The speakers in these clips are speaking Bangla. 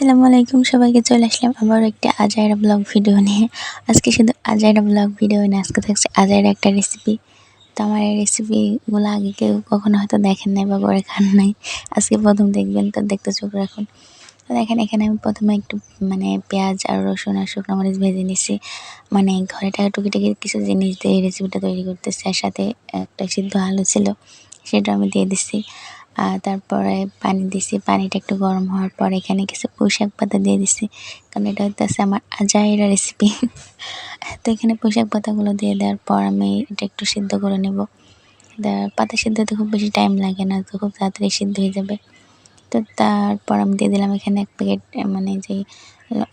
আসসালামু আলাইকুম, সবাইকে চলে আসলাম আবার একটা আজাইরা ব্লগ ভিডিও নিয়ে। আজকে শুধু আজাইরা ব্লগ ভিডিও না, আজকে থাকছে আজাইরা একটা রেসিপি তো আমার এই রেসিপিগুলো আগে কেউ কখনো হয়তো দেখেন নাই বা করে খান নাই। আজকে প্রথম দেখবেন, তো দেখতে চোখ রাখুন। তো দেখেন, এখানে আমি প্রথমে একটু মানে পেঁয়াজ আর রসুন আর শুকনো মরিচ ভেজে নিছি। মানে ঘরে টাকা টুকিটাকি কিছু জিনিস দিয়ে এই রেসিপিটা তৈরি করতেছি, আর সাথে একটা সিদ্ধ আলু ছিল, সেটা আমি দিয়ে দিচ্ছি আর তারপরে পানি দিছি। পানিটা একটু গরম হওয়ার পর এখানে কিছু পোশাক পাতা দিয়ে দিছি। কারণ এটা হচ্ছে আমার আজাইরা রেসিপি তো এখানে পোশাক পাতাগুলো দিয়ে দেওয়ার পর আমি এটা একটু সিদ্ধ করে নেব। পাতা সিদ্ধ হতে খুব বেশি টাইম লাগে না, তো খুব তাড়াতাড়ি সিদ্ধ হয়ে যাবে। তো তারপর আমি দিয়ে দিলাম এখানে এক প্যাকেট মানে যে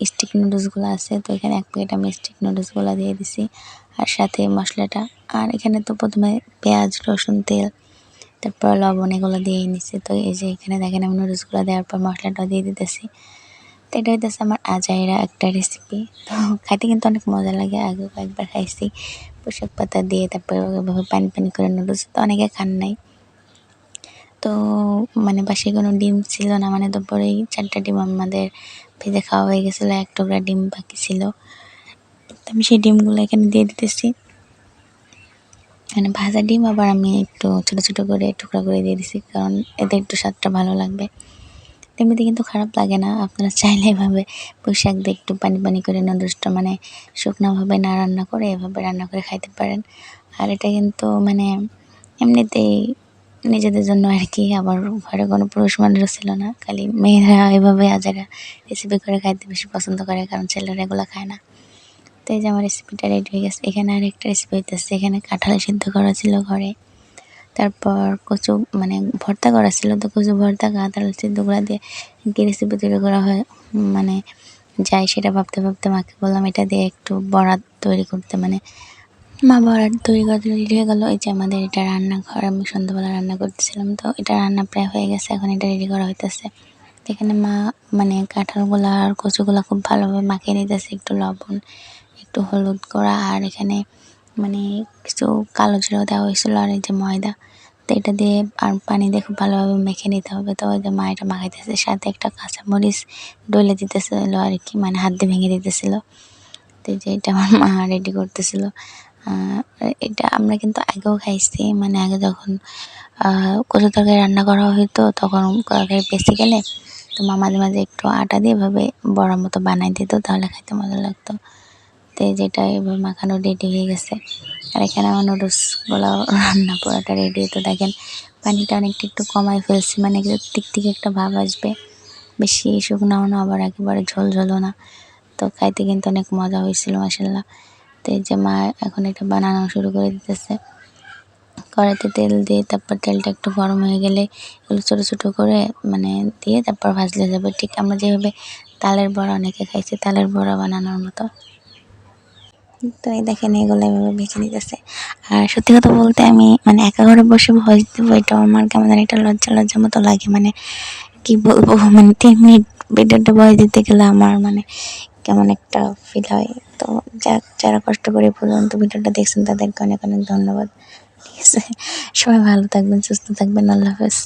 স্টিক নুডলসগুলো আছে, তো এখানে এক প্যাকেট আমি স্টিক নুডলসগুলো দিয়ে দিছি। আর সাথে মশলাটা। আর এখানে তো প্রথমে পেঁয়াজ, রসুন, তেল তারপর লবণ এগুলো দিয়ে নিচ্ছি তো এই যে এখানে দেখেন আমি নুডলসগুলো দেওয়ার পর মশলাটা দিয়ে দিতেছি। তো এটা হইতেছে আমার আজাইরা একটা রেসিপি তো খাইতে কিন্তু অনেক মজা লাগে। আগে কয়েকবার খাইছি। পোশাক পাতা দিয়ে তারপর ওইভাবে পানি পানি করে নুডলস তো অনেকে খান নাই। তো মানে বাসায় কোনো ডিম ছিল না। মানে দুপুরেই চারটা ডিম আমাদের ভেজে খাওয়া হয়ে গেছিল। এক টুকরা ডিম বাকি ছিল। তো আমি সেই ডিমগুলো এখানে দিয়ে দিতেছি। মানে ভাজা ডিম আবার আমি একটু ছোটো ছোটো করে টুকরা করে দিয়ে দিছি, কারণ এতে একটু স্বাদটা ভালো লাগবে। এমনিতে কিন্তু খারাপ লাগে না, আপনারা চাইলে এভাবে পোশাক দিয়ে একটু পানি পানি করে নুডলসটা মানে শুকনোভাবে না রান্না করে এভাবে রান্না করে খাইতে পারেন। আর এটা কিন্তু মানে এমনিতেই নিজেদের জন্য আর কি, আবার ঘরে কোনো পুরুষ মানুষও ছিল না, খালি মেয়েরা এভাবে আজারা রেসিপি করে খাইতে বেশি পছন্দ করে, কারণ ছেলেরা এগুলো খায় না। তো এই যে আমার রেসিপিটা রেডি হয়ে গেছে। এখানে আর একটা রেসিপি হইতেছে। এখানে কাঁঠাল সিদ্ধ করা ছিল ঘরে। তারপর কচু মানে ভর্তা করা ছিল। তো কচু, ভর্তা, কাঁঠাল সিদ্ধগুলো দিয়ে কী রেসিপি তৈরি করা হয়। মানে যাই সেটা ভাবতে ভাবতে মাকে বললাম, এটা দিয়ে একটু বরাত তৈরি করতে। মানে মা বরাত তৈরি করতে রেডি হয়ে গেলো। এই যে আমাদের এটা রান্নাঘর, আমি সন্ধ্যাবেলা রান্না করতেছিলাম। তো এটা রান্না প্রায় হয়ে গেছে। এখন এটা রেডি করা হইতেছে। এখানে মা মানে কাঁঠালগুলো আর কচুগুলো খুব ভালোভাবে মাখিয়ে নিতেছে। একটু লবণ একটু হলুদ করা আর এখানে মানে কিছু কালো জিরাও দেওয়া হয়েছিল আর এই যে ময়দা। তো এটা দিয়ে আর পানি দিয়ে খুব ভালোভাবে মেখে নিতে হবে। তো ওই যে মা এটা মাখাইতেছে, সাথে একটা কাঁচামরিচ ডলে দিতেছিল আর কি মানে হাত দিয়ে ভেঙে দিতেছিল। তো যে এটা আমার মা রেডি করতেছিল। এটা আমরা কিন্তু আগেও খাইছি মানে আগে যখন কচু তরকারি রান্না করা হইতো, তখন তরকারি বেশি গেলে তো মা মাঝে মাঝে একটু আটা দিয়ে এভাবে বড়ার মতো বানাই দিত, তাহলে খাইতে মজা লাগতো। তো যেটা এভাবে মাখানো রেডি হয়ে গেছে। আর এখানে আমার নুডলসগুলো রান্না করাটা রেডি তো দেখেন, পানিটা অনেকটা একটু কমাই ফেলছি মানে একটু থেকে একটা ভাব আসবে। বেশি শুকনাও না, আবার একেবারে ঝোল ঝোলও না। তো খাইতে কিন্তু অনেক মজা হয়েছিল মাসাল্লাহ তো যে মা এখন এটা বানানো শুরু করে দিতেছে। কড়াইতে তেল দিয়ে তারপর তেলটা একটু গরম হয়ে গেলে এগুলো ছোটো ছোটো করে মানে দিয়ে তারপর ভাজলে যাবে। ঠিক আমরা যেভাবে তালের বড়া, অনেকে খাইছি তালের বড়া বানানোর মতো। তো এই দেখেন এগুলো এভাবে ভেজে নিতেছে। আর সত্যি কথা বলতে আমি মানে একা ঘরে বসে ভয়েস দেবো এটা আমার কেমন একটা লজ্জা লজ্জা মতো লাগে। মানে কি বলব মানে তিন মিনিট ভিডিওটা ভয়েস দিতে গেলে আমার মানে কেমন একটা ফিল হয়। তো যাক, যারা কষ্ট করে পর্যন্ত ভিডিওটা দেখছেন তাদেরকে অনেক অনেক ধন্যবাদ। ঠিক আছে? সবাই ভালো থাকবেন, সুস্থ থাকবেন, আল্লাহ হাফেজ।